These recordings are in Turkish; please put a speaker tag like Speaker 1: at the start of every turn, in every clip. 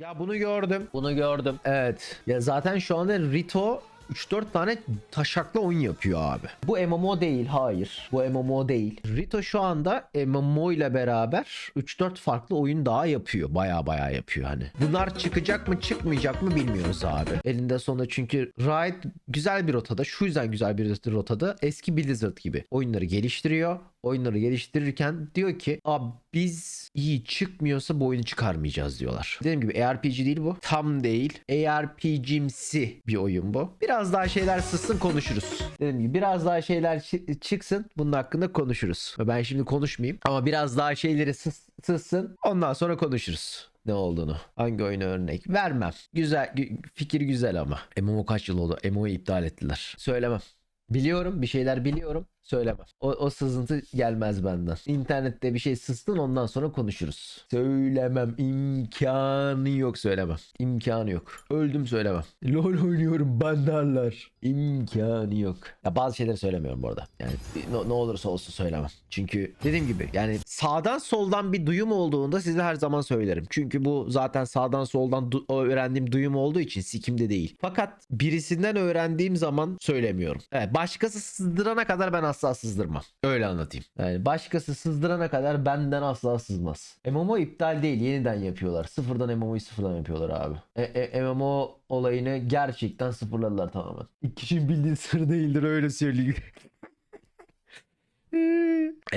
Speaker 1: Ya bunu gördüm. Bunu gördüm. Evet. Ya zaten şu anda Rito 3-4 tane taşaklı oyun yapıyor abi. Bu MMO değil. Hayır. Bu MMO değil. Rito şu anda MMO ile beraber 3-4 farklı oyun daha yapıyor. Baya baya yapıyor hani. Bunlar çıkacak mı çıkmayacak mı bilmiyoruz abi. Elinde sonunda çünkü Riot güzel bir rotada. Şu yüzden güzel bir rotada. Eski Blizzard gibi. Oyunları geliştiriyor oyunları geliştirirken diyor ki abi biz iyi çıkmıyorsa bu oyunu çıkarmayacağız diyorlar. Dediğim gibi ARPG değil bu. Tam değil. ARPG'msi bir oyun bu. Biraz daha şeyler sızsın konuşuruz. Dediğim gibi biraz daha şeyler çı- çıksın bunun hakkında konuşuruz. Ben şimdi konuşmayayım ama biraz daha şeyleri sız- sızsın ondan sonra konuşuruz ne olduğunu. Hangi oyuna örnek? Vermem. Güzel gü- fikir güzel ama. MMO kaç yıl oldu? MMO'yu iptal ettiler. Söylemem. Biliyorum bir şeyler biliyorum söylemem. O, o sızıntı gelmez benden. İnternette bir şey sızsın ondan sonra konuşuruz. Söylemem imkanı yok söylemem. İmkanı yok. Öldüm söylemem. LOL oynuyorum bandarlar. İmkanı yok. Ya bazı şeyleri söylemiyorum bu arada. Yani ne, ne olursa olsun söylemem. Çünkü dediğim gibi yani sağdan soldan bir duyum olduğunda size her zaman söylerim. Çünkü bu zaten sağdan soldan du- öğrendiğim duyum olduğu için sikimde değil. Fakat birisinden öğrendiğim zaman söylemiyorum. Evet, başkası sızdırana kadar ben asla sızdırmam. Öyle anlatayım. Yani başkası sızdırana kadar benden asla sızmaz. MMO iptal değil yeniden yapıyorlar. Sıfırdan MMO'yu sıfırdan yapıyorlar abi. E, e, MMO olayını gerçekten sıfırladılar tamamen. İki kişinin bildiği sır değildir öyle söyleyeyim.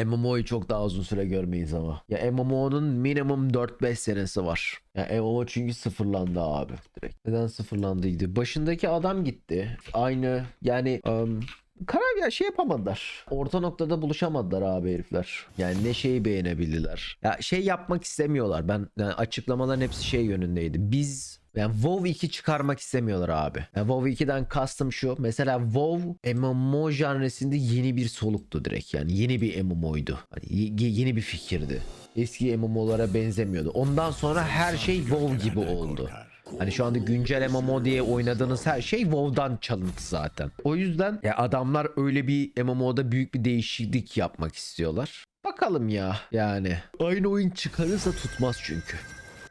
Speaker 1: MMO'yu çok daha uzun süre görmeyiz ama. Ya MMO'nun minimum 4-5 senesi var. Ya MMO çünkü sıfırlandı abi direkt. Neden sıfırlandıydı? Başındaki adam gitti. Aynı yani um, karar ya şey yapamadılar. Orta noktada buluşamadılar abi herifler. Yani ne şeyi beğenebildiler. Ya şey yapmak istemiyorlar. Ben yani açıklamaların hepsi şey yönündeydi. Biz yani WoW 2 çıkarmak istemiyorlar abi. Yani WoW 2'den kastım şu. Mesela WoW MMO janresinde yeni bir soluktu direkt. Yani yeni bir MMO'ydu. Hani ye- yeni bir fikirdi. Eski MMO'lara benzemiyordu. Ondan sonra her şey WoW gibi oldu. Hani şu anda güncel MMO diye oynadığınız her şey WoW'dan çalıntı zaten. O yüzden ya adamlar öyle bir MMO'da büyük bir değişiklik yapmak istiyorlar. Bakalım ya yani. Aynı oyun çıkarırsa tutmaz çünkü.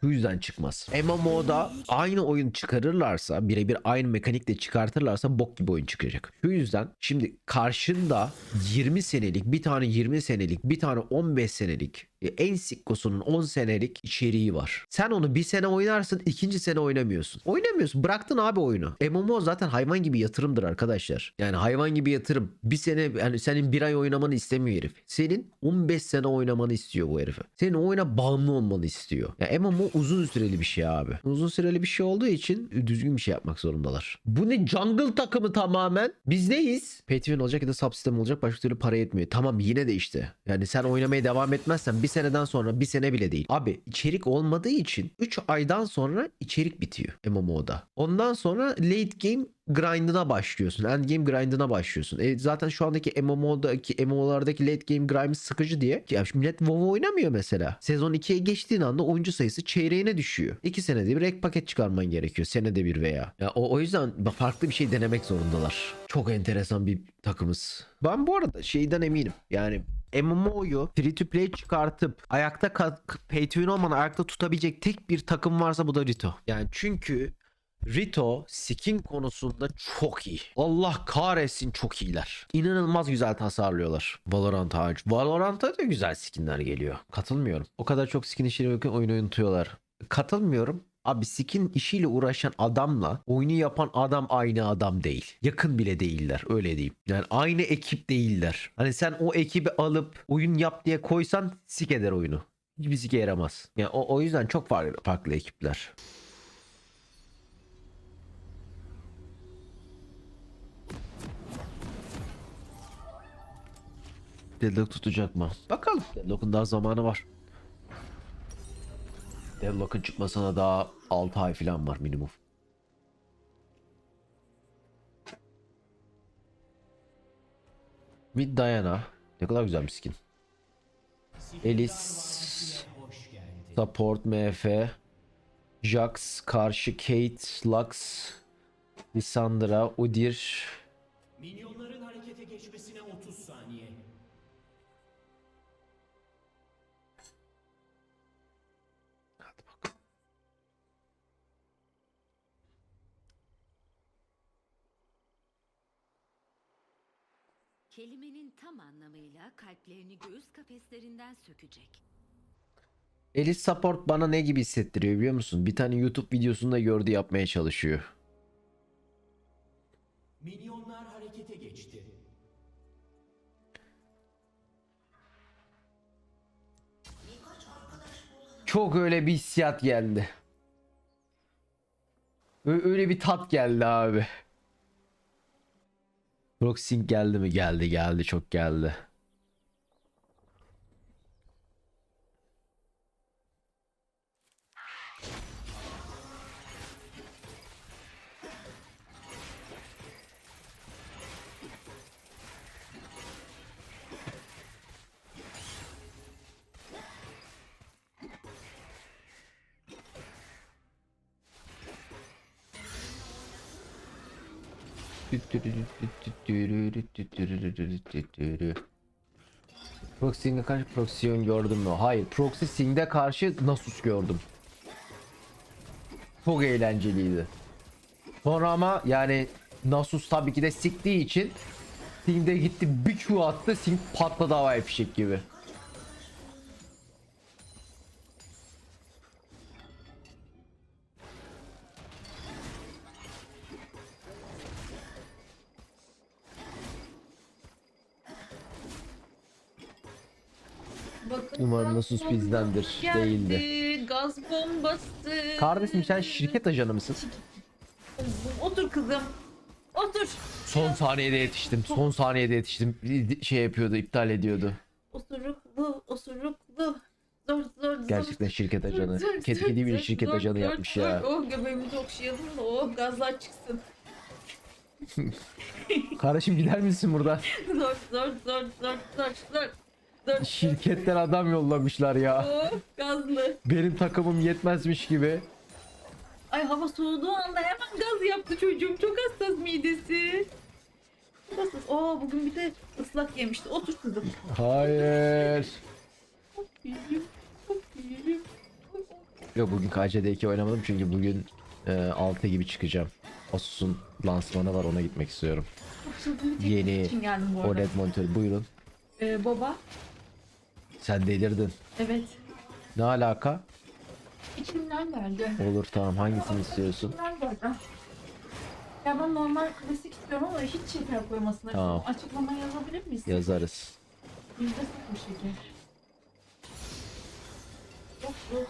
Speaker 1: Bu yüzden çıkmaz. MMO'da aynı oyun çıkarırlarsa birebir aynı mekanikle çıkartırlarsa bok gibi oyun çıkacak. Bu yüzden şimdi karşında 20 senelik bir tane 20 senelik bir tane 15 senelik en sikkosunun 10 senelik içeriği var. Sen onu bir sene oynarsın ikinci sene oynamıyorsun. Oynamıyorsun bıraktın abi oyunu. MMO zaten hayvan gibi yatırımdır arkadaşlar. Yani hayvan gibi yatırım. Bir sene yani senin bir ay oynamanı istemiyor herif. Senin 15 sene oynamanı istiyor bu herife. Senin oyuna bağımlı olmanı istiyor. Ya MMO uzun süreli bir şey abi. Uzun süreli bir şey olduğu için düzgün bir şey yapmak zorundalar. Bu ne jungle takımı tamamen? Biz neyiz? Pay olacak ya da subsistem olacak başka türlü para yetmiyor. Tamam yine de işte. Yani sen oynamaya devam etmezsen bir seneden sonra bir sene bile değil. Abi içerik olmadığı için 3 aydan sonra içerik bitiyor MMO'da. Ondan sonra late game grind'ına başlıyorsun. End game grind'ına başlıyorsun. E zaten şu andaki MMO'daki MMO'lardaki late game grind sıkıcı diye. Ya millet WoW oynamıyor mesela. Sezon 2'ye geçtiğin anda oyuncu sayısı çeyreğine düşüyor. 2 senede bir ek paket çıkarman gerekiyor. Senede bir veya. Ya o, o yüzden farklı bir şey denemek zorundalar. Çok enteresan bir takımız. Ben bu arada şeyden eminim. Yani MMO'yu free to play çıkartıp ayakta pay to win olmadan ayakta tutabilecek tek bir takım varsa bu da Rito. Yani çünkü Rito skin konusunda çok iyi. Allah kahretsin çok iyiler. İnanılmaz güzel tasarlıyorlar. Valorant hariç. Valorant'a da güzel skinler geliyor. Katılmıyorum. O kadar çok skin işleri bakın oyunu unutuyorlar. Katılmıyorum. Abi skin işiyle uğraşan adamla oyunu yapan adam aynı adam değil. Yakın bile değiller öyle diyeyim. Yani aynı ekip değiller. Hani sen o ekibi alıp oyun yap diye koysan sik eder oyunu. Hiçbir sike yaramaz. Yani o, o yüzden çok farklı, farklı ekipler. Deadlock tutacak mı? Bakalım. Deadlock'un daha zamanı var. Deadlock'un çıkmasına daha 6 ay falan var minimum. Mid Diana. Ne kadar güzel bir skin. Elis. Support MF. Jax karşı Kate, Lux, Lissandra, Udyr.
Speaker 2: Minyonların harekete geçmesine
Speaker 3: Kelimenin tam anlamıyla kalplerini göğüs kafeslerinden sökecek.
Speaker 1: Elis Support bana ne gibi hissettiriyor biliyor musun? Bir tane YouTube videosunda gördü yapmaya çalışıyor.
Speaker 2: Minyonlar harekete geçti.
Speaker 1: Çok öyle bir hissiyat geldi. Öyle bir tat geldi abi. Proxing geldi mi? Geldi geldi çok geldi. Proxy'e karşı Proxyon gördüm mü? Hayır. Proxy Sing'de karşı Nasus gördüm. Çok eğlenceliydi. Sonra ama yani Nasus tabii ki de siktiği için Sing'de gitti bir Q attı Sing patladı havai fişek gibi.
Speaker 4: Bombası
Speaker 1: bizdendir.
Speaker 4: geldi,
Speaker 1: Değildi.
Speaker 4: Gaz bombası.
Speaker 1: Kardeşim sen şirket ajanı mısın?
Speaker 4: Otur kızım. Otur.
Speaker 1: Son saniyede yetiştim. Son saniyede yetiştim. Şey yapıyordu, iptal ediyordu.
Speaker 4: Osuruklu, osuruklu. Zor zor zor.
Speaker 1: Gerçekten şirket ajanı. Ketkili bir şirket ajanı yapmış ya.
Speaker 4: Oh göbeğimizi okşayalım da oh gazlar çıksın.
Speaker 1: Kardeşim gider misin buradan?
Speaker 4: Zor zor zor zor zor Zor.
Speaker 1: Şirketten adam yollamışlar ya.
Speaker 4: Oh gazlı.
Speaker 1: Benim takımım yetmezmiş gibi.
Speaker 4: Ay hava soğuduğu anda hemen gaz yaptı çocuğum. Çok hassas midesi. Çok hassas. Oo bugün bir de ıslak yemişti. Otur kızım.
Speaker 1: Hayır.
Speaker 4: Çok iyiyim. Çok iyiyim.
Speaker 1: Yok bugün KCD2 oynamadım çünkü bugün e, 6 gibi çıkacağım. Asus'un lansmanı var ona gitmek istiyorum. Yeni
Speaker 4: için geldim bu arada.
Speaker 1: OLED monitör buyurun.
Speaker 4: Ee, baba.
Speaker 1: Sen delirdin.
Speaker 4: Evet.
Speaker 1: Ne alaka?
Speaker 4: İçimden geldi.
Speaker 1: Olur tamam hangisini istiyorsun?
Speaker 4: İçimden geldi. Ya ben normal klasik istiyorum ama hiç şeker koymasını
Speaker 1: Tamam.
Speaker 4: Açıklama yazabilir misin?
Speaker 1: Yazarız.
Speaker 4: Yüzde sıfır şeker. Yok yok.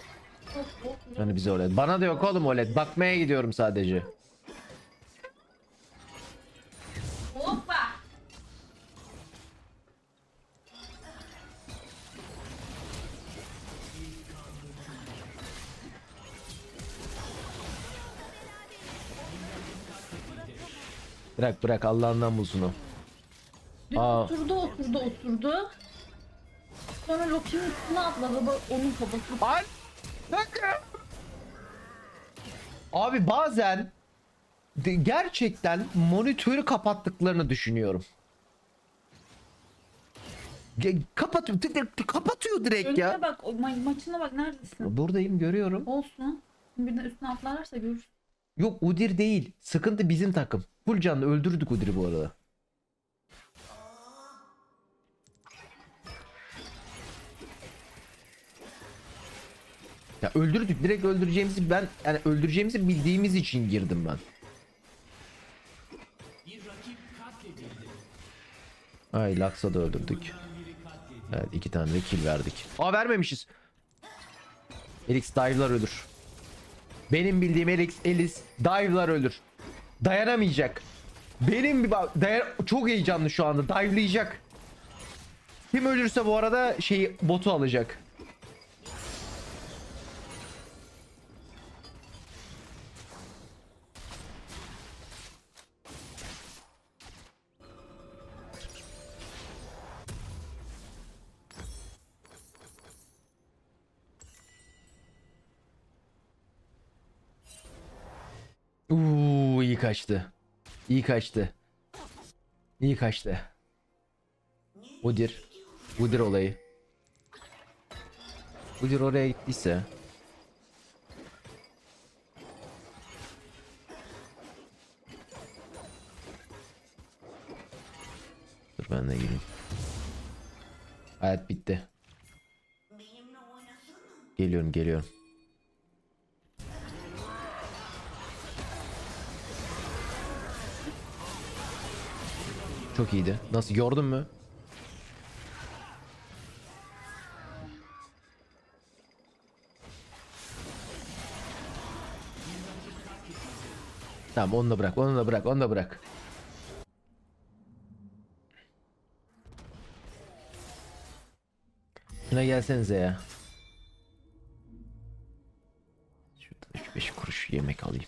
Speaker 4: Yok yok. yok.
Speaker 1: Hani bize OLED. Bana da yok oğlum OLED. Bakmaya gidiyorum sadece. Bırak bırak Allah'ından bulsun o.
Speaker 4: Dün
Speaker 1: Aa.
Speaker 4: oturdu oturdu oturdu. Sonra Loki'nin üstüne atladı. Bak onun kafası.
Speaker 1: Ay! Abi bazen de- gerçekten monitörü kapattıklarını düşünüyorum. Ge- Kapatıyor, di- di- kapatıyor direkt ya.
Speaker 4: Önüne bak. O ma- maçına bak neredesin?
Speaker 1: Buradayım görüyorum.
Speaker 4: Olsun. Birden üstüne atlarlarsa görürsün.
Speaker 1: Yok Udir değil. Sıkıntı bizim takım. Full canlı öldürdük Udir'i bu arada. Ya öldürdük. Direkt öldüreceğimizi ben yani öldüreceğimizi bildiğimiz için girdim ben. Ay Lux'a da öldürdük. Evet iki tane de kill verdik. Aa vermemişiz. Elix dive'lar ölür. Benim bildiğim Elix, Elis dive'lar ölür. Dayanamayacak. Benim bir dayan çok heyecanlı şu anda. Dive'layacak. Kim ölürse bu arada şeyi botu alacak. Kaçtı. İyi kaçtı. İyi kaçtı. Udir. Udir olayı. Udir oraya gittiyse. Dur ben de gireyim. Hayat bitti. Geliyorum geliyorum. Çok iyiydi. Nasıl gördün mü? Tamam onu da bırak, onu da bırak, onu da bırak. Şuna gelsenize ya. Şurada 3-5 kuruş yemek alayım.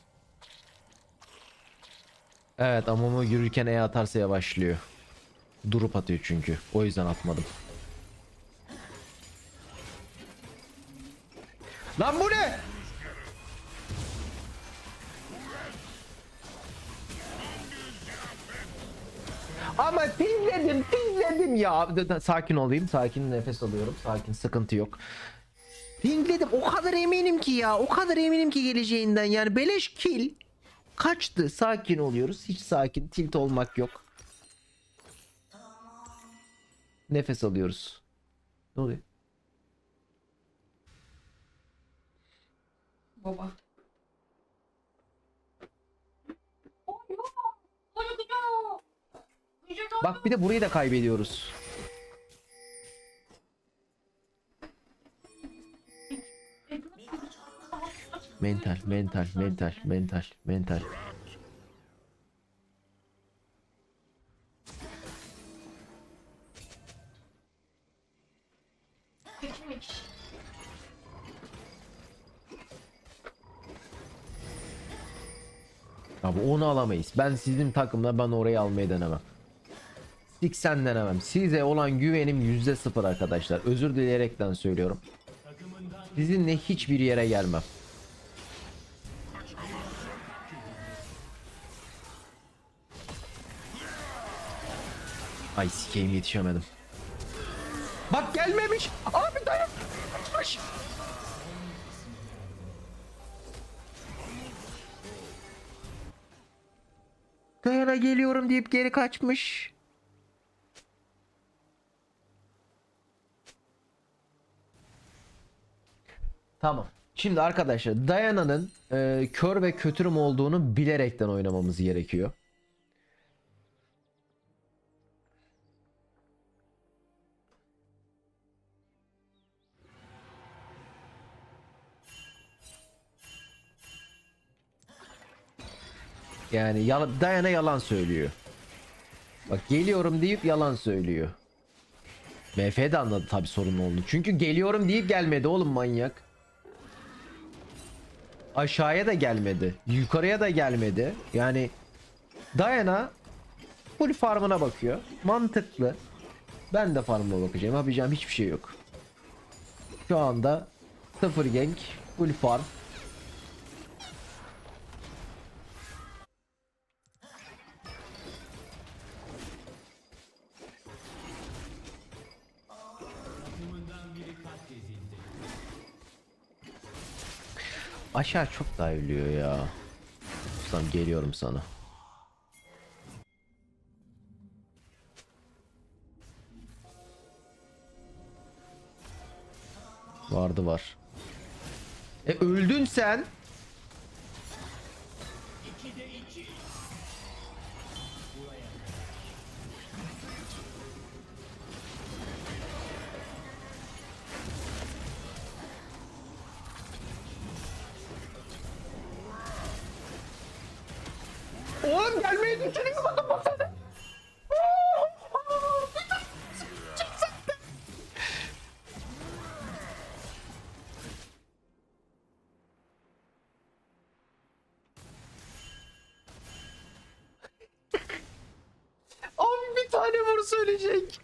Speaker 1: Evet Amomo yürürken E atarsa yavaşlıyor. Durup atıyor çünkü. O yüzden atmadım. Lan bu ne? Ama pingledim, pingledim ya. Sakin olayım, sakin nefes alıyorum. Sakin, sıkıntı yok. Pingledim. O kadar eminim ki ya. O kadar eminim ki geleceğinden. Yani beleş kill. Kaçtı. Sakin oluyoruz. Hiç sakin. Tilt olmak yok. Nefes alıyoruz. Ne oluyor?
Speaker 4: Baba.
Speaker 1: Bak bir de burayı da kaybediyoruz. Mental, mental, mental, mental, mental. Abi onu alamayız. Ben sizin takımla ben orayı almayı denemem. Siksen denemem. Size olan güvenim yüzde sıfır arkadaşlar. Özür dileyerekten söylüyorum. Sizinle hiçbir yere gelmem. Ay sikeyim yetişemedim. Bak gelmemiş. Abi dayanmış. Dayana geliyorum deyip geri kaçmış. Tamam. Şimdi arkadaşlar Dayana'nın e, kör ve kötürüm olduğunu bilerekten oynamamız gerekiyor. Yani yala- Dayana yalan söylüyor. Bak geliyorum deyip yalan söylüyor. MF de anladı tabi sorun oldu. Çünkü geliyorum deyip gelmedi oğlum manyak. Aşağıya da gelmedi. Yukarıya da gelmedi. Yani Dayana full farmına bakıyor. Mantıklı. Ben de farmıma bakacağım. Yapacağım hiçbir şey yok. Şu anda sıfır gank, full farm. Aşağı çok daha ya. Tamam geliyorum sana. Vardı var. E öldün sen. Oğlum gelmeyi düşünüyor musun bu sene? Abi bir tane vur söyleyecek.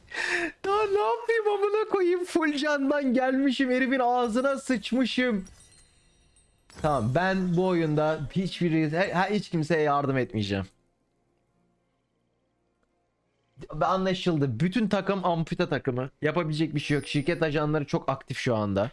Speaker 1: Daha ne yapayım amına koyayım full candan gelmişim herifin ağzına sıçmışım. Tamam ben bu oyunda hiçbir hiç kimseye yardım etmeyeceğim. Anlaşıldı. Bütün takım amputa takımı. Yapabilecek bir şey yok. Şirket ajanları çok aktif şu anda.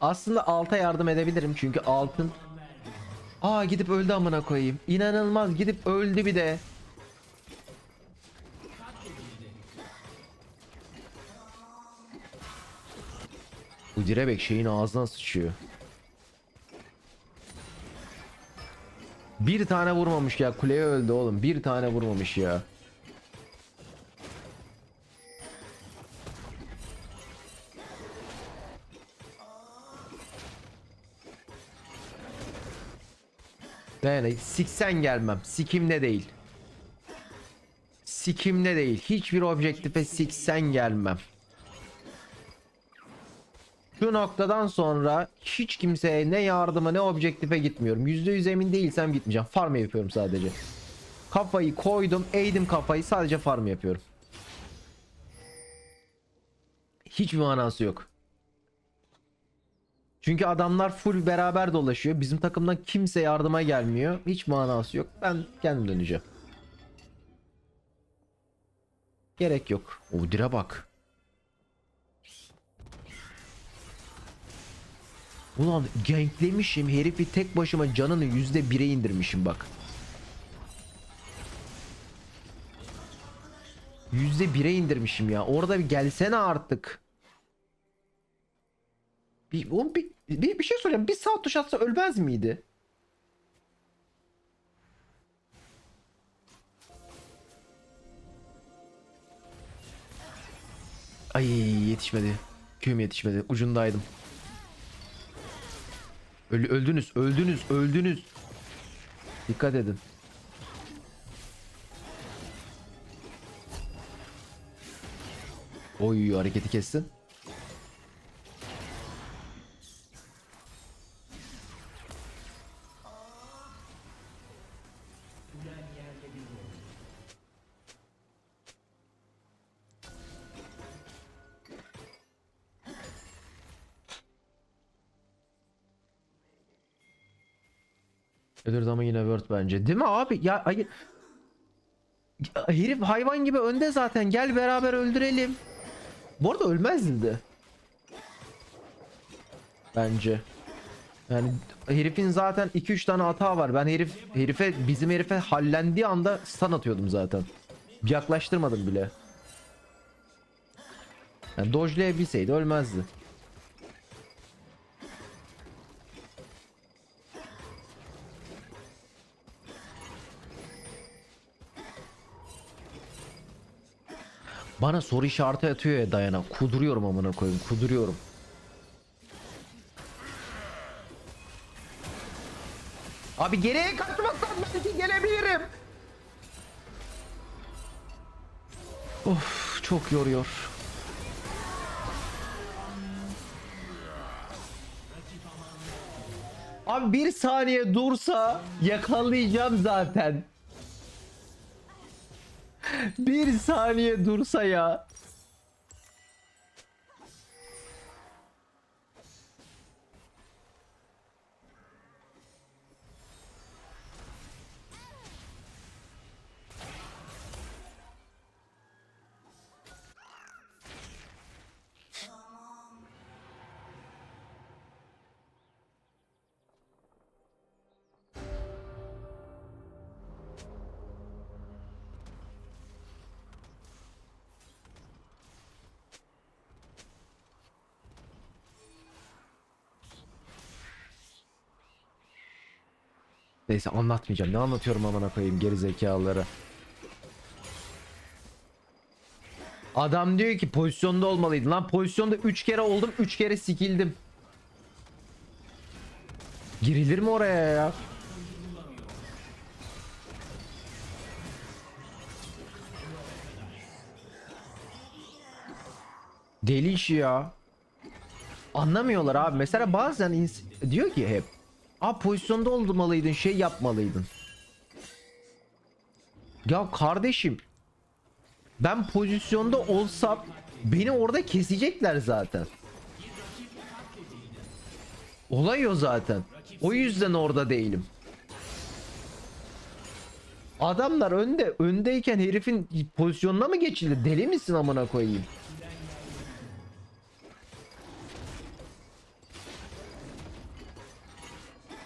Speaker 1: Aslında alta yardım edebilirim çünkü altın Aa gidip öldü amına koyayım. İnanılmaz gidip öldü bir de. Bu direbek şeyin ağzına sıçıyor. Bir tane vurmamış ya kuleye öldü oğlum. Bir tane vurmamış ya. Yani siksen gelmem. Sikimde değil. Sikimde değil. Hiçbir objektife siksen gelmem. Şu noktadan sonra hiç kimseye ne yardıma ne objektife gitmiyorum. %100 emin değilsem gitmeyeceğim. Farm yapıyorum sadece. Kafayı koydum, eğdim kafayı sadece farm yapıyorum. Hiçbir manası yok. Çünkü adamlar full beraber dolaşıyor. Bizim takımdan kimse yardıma gelmiyor. Hiç manası yok. Ben kendim döneceğim. Gerek yok. O dire bak. Ulan ganklemişim herifi tek başıma canını yüzde bire indirmişim bak. Yüzde bire indirmişim ya. Orada bir gelsene artık. Bir, oğlum bir, bir, bir şey söyleyeyim. Bir saat tuş atsa ölmez miydi? Ay yetişmedi. Köyüm yetişmedi. Ucundaydım. Öl- öldünüz, öldünüz, öldünüz. Dikkat edin. Oy hareketi kessin. Bence. Değil mi abi? Ya hayır. Herif hayvan gibi önde zaten. Gel beraber öldürelim. Bu arada ölmezdi. Bence. Yani herifin zaten 2-3 tane hata var. Ben herif herife bizim herife hallendiği anda stun atıyordum zaten. Yaklaştırmadım bile. Yani dodge'layabilseydi ölmezdi. Bana soru işareti atıyor ya Dayana. Kuduruyorum amına koyayım. Kuduruyorum. Abi geriye kaçmazsam belki gelebilirim. Of çok yoruyor. Abi bir saniye dursa yakalayacağım zaten. Bir saniye dursa ya. Neyse anlatmayacağım. Ne anlatıyorum amına koyayım geri zekalıları. Adam diyor ki pozisyonda olmalıydın. Lan pozisyonda 3 kere oldum 3 kere sikildim. Girilir mi oraya ya? Deli işi ya. Anlamıyorlar abi. Mesela bazen diyor ki hep Abi pozisyonda olmalıydın şey yapmalıydın. Ya kardeşim ben pozisyonda olsam beni orada kesecekler zaten. Olay o zaten. O yüzden orada değilim. Adamlar önde öndeyken herifin pozisyonuna mı geçildi? Deli misin amına koyayım?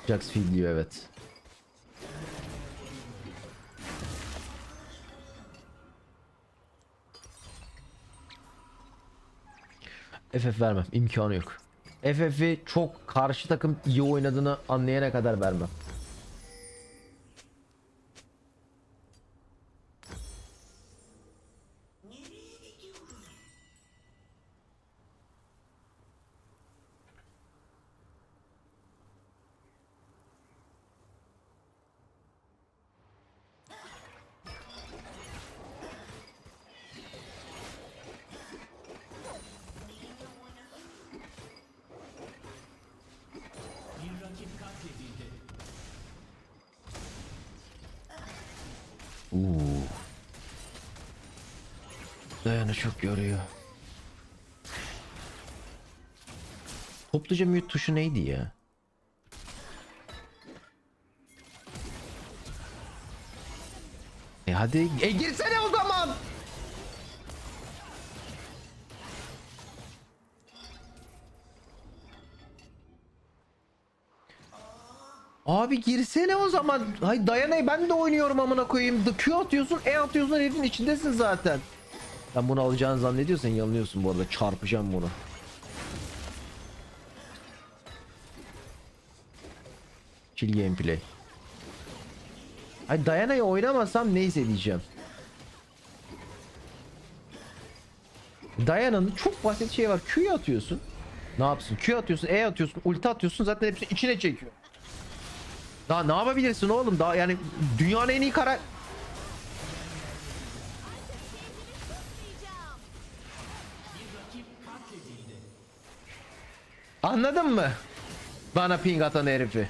Speaker 1: Jax feedliyor evet. FF vermem. imkanı yok. FF'i çok karşı takım iyi oynadığını anlayana kadar vermem. Uuu. Dayanı çok yoruyor. Topluca mute tuşu neydi ya? E hadi e girsene Abi girsene o zaman. Hay dayanay ben de oynuyorum amına koyayım. The Q atıyorsun, E atıyorsun herifin içindesin zaten. Sen bunu alacağını zannediyorsan yanılıyorsun bu arada. Çarpacağım bunu. Chill gameplay. Hay Dayana'yı oynamasam neyse diyeceğim. Dayana'nın çok basit şey var. Q'yu atıyorsun. Ne yapsın? Q atıyorsun, E atıyorsun, ulti atıyorsun zaten hepsini içine çekiyor. Daha ne yapabilirsin oğlum? Daha yani dünyanın en iyi kara... Anladın mı? Bana ping atan herifi.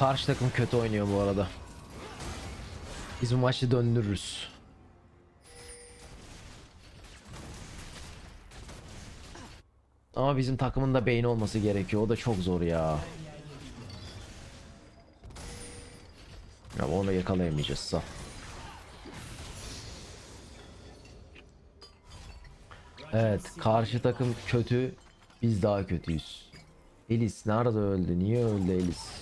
Speaker 1: Karşı takım kötü oynuyor bu arada. Biz bu maçı döndürürüz. Ama bizim takımın da beyni olması gerekiyor. O da çok zor ya. Ya onu yakalayamayacağız sağ. Evet, karşı takım kötü, biz daha kötüyüz. Elis nerede öldü? Niye öldü Elis?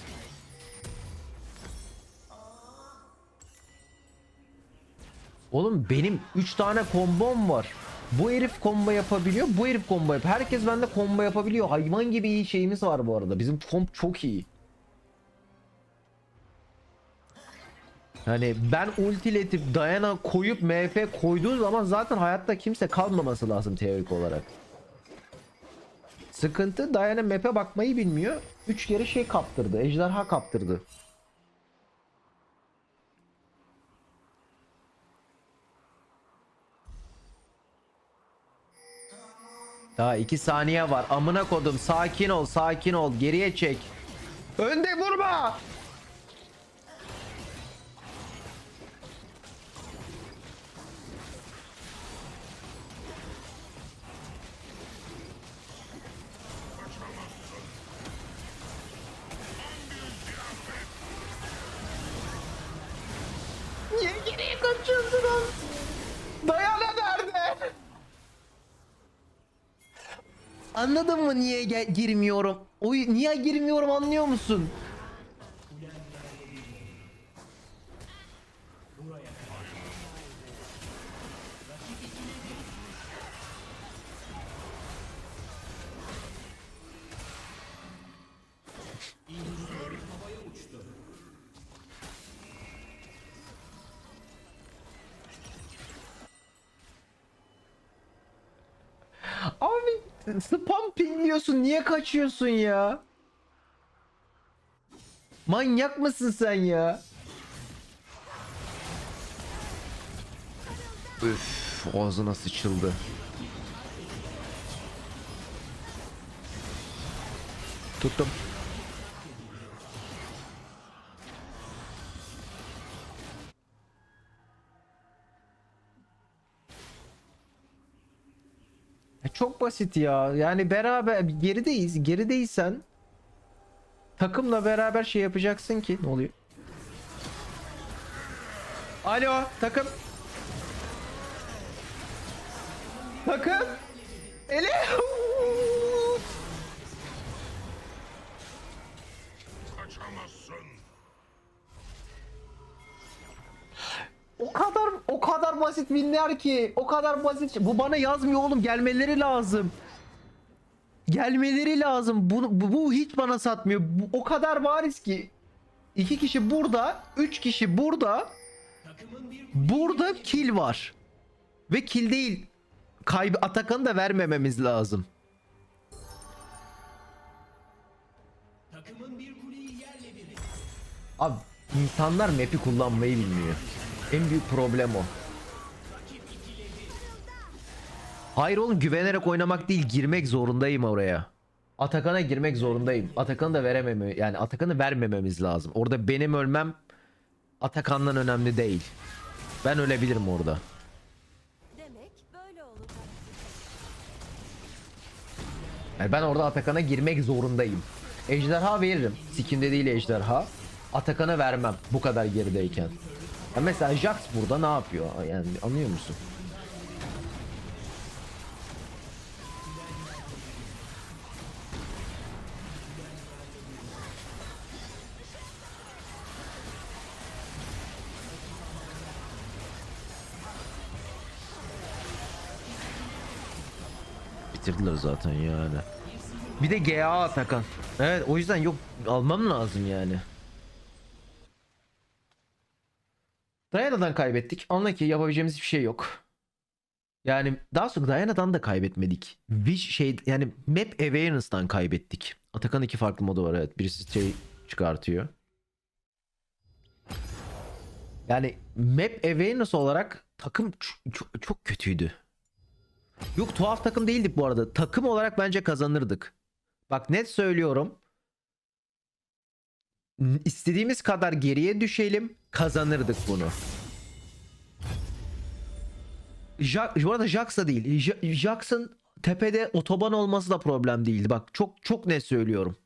Speaker 1: Oğlum benim 3 tane kombom var. Bu herif combo yapabiliyor, bu herif combo yap. Herkes bende combo yapabiliyor. Hayvan gibi iyi şeyimiz var bu arada. Bizim komp çok iyi. Hani ben ultiletip Diana koyup MF koyduğu zaman zaten hayatta kimse kalmaması lazım teorik olarak. Sıkıntı Diana map'e bakmayı bilmiyor. 3 kere şey kaptırdı. Ejderha kaptırdı. Daha 2 saniye var. Amına kodum sakin ol sakin ol geriye çek. Önde vurma. Anladın mı niye girmiyorum? O niye girmiyorum anlıyor musun? Spam pingliyorsun niye kaçıyorsun ya? Manyak mısın sen ya? Üf ağzına sıçıldı. Tuttum. Çok basit ya. Yani beraber gerideyiz. Gerideysen takımla beraber şey yapacaksın ki. Ne oluyor? Alo takım. Takım. Ele. O kadar o kadar basit winler ki. O kadar basit. Bu bana yazmıyor oğlum. Gelmeleri lazım. Gelmeleri lazım. Bu, bu, bu hiç bana satmıyor. Bu, o kadar bariz ki. İki kişi burada, üç kişi burada. Burada kill var. Ve kill değil. Kaybı Atakan'ı da vermememiz lazım. Abi insanlar map'i kullanmayı bilmiyor. En büyük problem o. Hayır oğlum güvenerek oynamak değil girmek zorundayım oraya. Atakan'a girmek zorundayım. Atakan'ı da verememi yani Atakan'ı vermememiz lazım. Orada benim ölmem Atakan'dan önemli değil. Ben ölebilirim orada.
Speaker 5: Demek böyle olacak.
Speaker 1: Yani ben orada Atakan'a girmek zorundayım. Ejderha veririm. Sikimde değil ejderha. Atakan'a vermem bu kadar gerideyken. Ya mesela Jax burada ne yapıyor? Yani anlıyor musun? Bitirdiler zaten yani. Bir de GA Atakan. Evet o yüzden yok almam lazım yani. Diana'dan kaybettik. Anla ki yapabileceğimiz bir şey yok. Yani daha sonra Diana'dan da kaybetmedik. Wish şey yani Map Awareness'tan kaybettik. Atakan iki farklı modu var evet. Birisi şey çıkartıyor. Yani Map Awareness olarak takım çok, çok kötüydü. Yok tuhaf takım değildik bu arada. Takım olarak bence kazanırdık. Bak net söylüyorum. İstediğimiz kadar geriye düşelim kazanırdık bunu. Ja bu arada Jax da değil. Ja- Jax'ın tepede otoban olması da problem değildi. Bak çok çok net söylüyorum.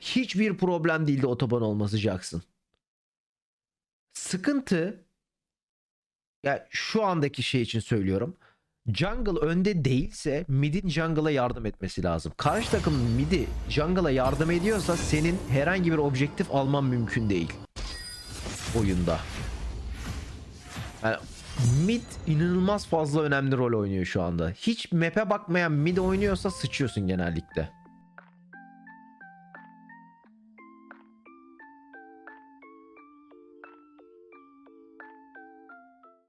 Speaker 1: Hiçbir problem değildi otoban olması Jax'ın. Sıkıntı ya şu andaki şey için söylüyorum. Jungle önde değilse mid'in jungle'a yardım etmesi lazım. Karşı takım mid'i jungle'a yardım ediyorsa senin herhangi bir objektif alman mümkün değil. Oyunda. Yani mid inanılmaz fazla önemli rol oynuyor şu anda. Hiç map'e bakmayan mid oynuyorsa sıçıyorsun genellikle.